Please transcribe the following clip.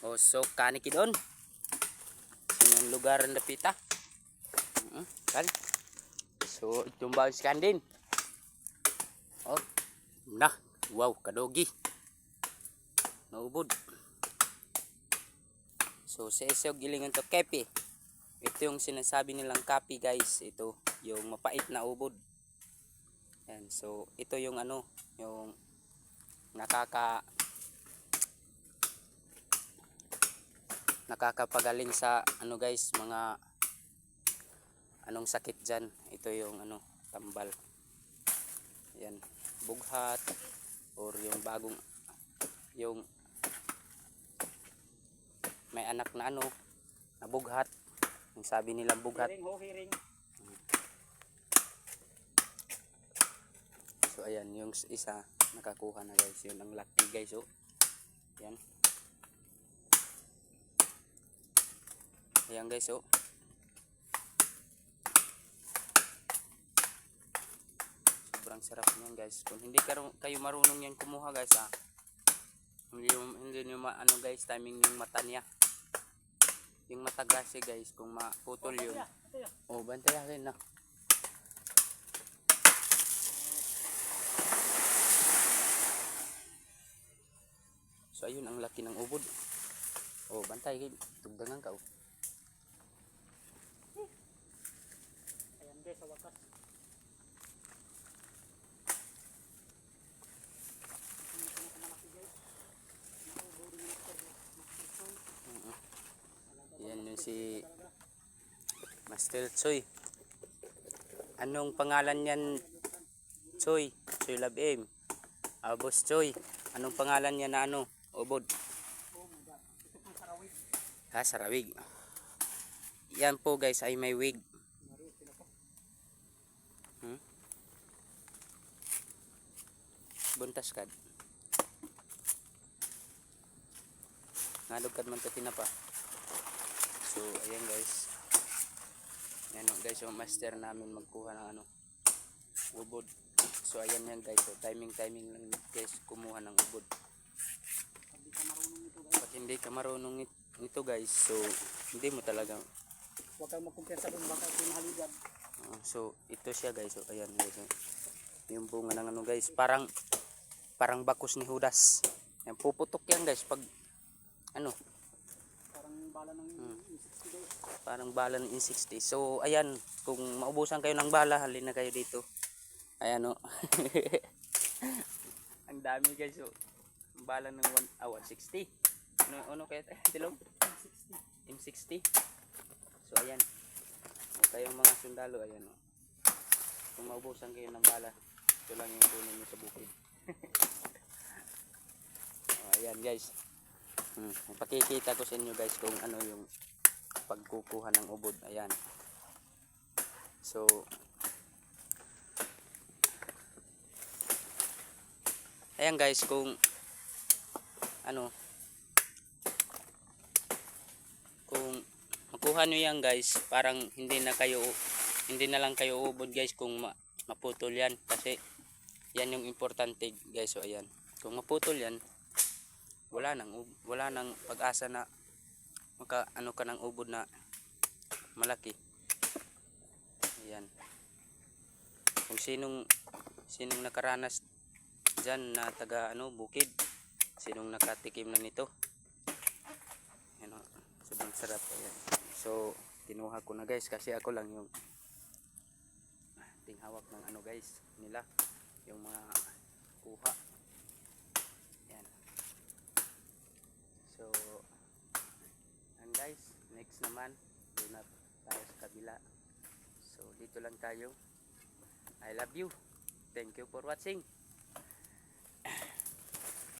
O so kaniki doon. Sinong lugar ang napita? Mm, kan. So itong scan din. Oh. Nah, wow, kadogi. Naubod. So sa isog gilingan to kepi. Ito yung sinasabi nilang kapi guys. Ito yung mapait na ubod. Yan. So ito yung ano, yung nakaka nakakapagaling sa ano guys, mga anong sakit dyan. Ito yung ano, tambal. Yan, bughat or yung bagong yung may anak na ano, na bughat. Yung sabi nilang bughat. Ho, hiring. So ayan, yung isa nakakuha na guys. Yun ang lucky guys. Oh. Yan. Ayan guys. Oh. Sobrang sarap niyan guys. Kung hindi kayo, marunong yan kumuha guys ah. Hindi, hindi nyo ano guys, timing yung mata niya. Yung mata kasi guys, kung maputol yun. Yun. Oh, bantayan na. So ayun ang laki ng ubod. Oh, bantay tugdangan ka. oh. Ayan guys, sa wakas. Hindi ko na malaki guys. Nakaubo rin yung motor. Motor Oo. Talaga Yan yung si. Master Choy. Anong pangalan niyan? Choy. Choy Love Aim. Ah, Boss Choy. Anong pangalan niya na ano? Sarawit. Ha, sarawig. Yan po guys ay may wig. Mari, sila po. Hmm? Buntas kad. Nalugkad man ta tinapa. So, ayan guys. Yan o guys, yung master namin magkuha ng ano, ubod. So, ayan yan guys. So, timing timing lang guys kumuha ng ubod. Pag hindi ka marunong nito guys, so hindi mo talaga. Huwag kang magkumpensa doon. Baka ito yung haligan. Uh, so, ito siya guys. So, ayan guys. oh. Yung bunga ng ano guys. Parang, parang bakos ni Judas. Yan, puputok yan guys. Pag, ano, Parang bala ng Hmm. 60 guys. parang bala ng in-60. So, ayan. Kung maubusan kayo ng bala, halin na kayo dito. Ayan o. Ang dami guys. So, ang bala ng one, ah, 160. Ano, ano kaya tayo? Tilong? 60. M60. So, ayan. O, kayong mga sundalo, ayan o. Kung maubusan kayo ng bala, ito lang yung kunin nyo sa bukid. ayan guys. Hmm. Pakikita ko sa inyo guys kung ano yung pagkukuha ng ubod. Ayan. So, ayan guys kung ano kung makuha nyo yan guys parang hindi na kayo hindi na lang kayo ubod guys kung ma, maputol yan kasi yan yung importante guys so ayan kung maputol yan wala nang wala nang pag-asa na maka ano ka ng ubod na malaki. Ayan. Kung sinong sinong nakaranas dyan na taga ano bukid sinong nakatikim na nito? Ano sobrang sarap. Ayan. So kinuha ko na guys kasi ako lang yung ting hawak ng ano guys nila. Yung mga kuha yan so and guys next naman doon na kabila so dito lang tayo. I love you. Thank you for watching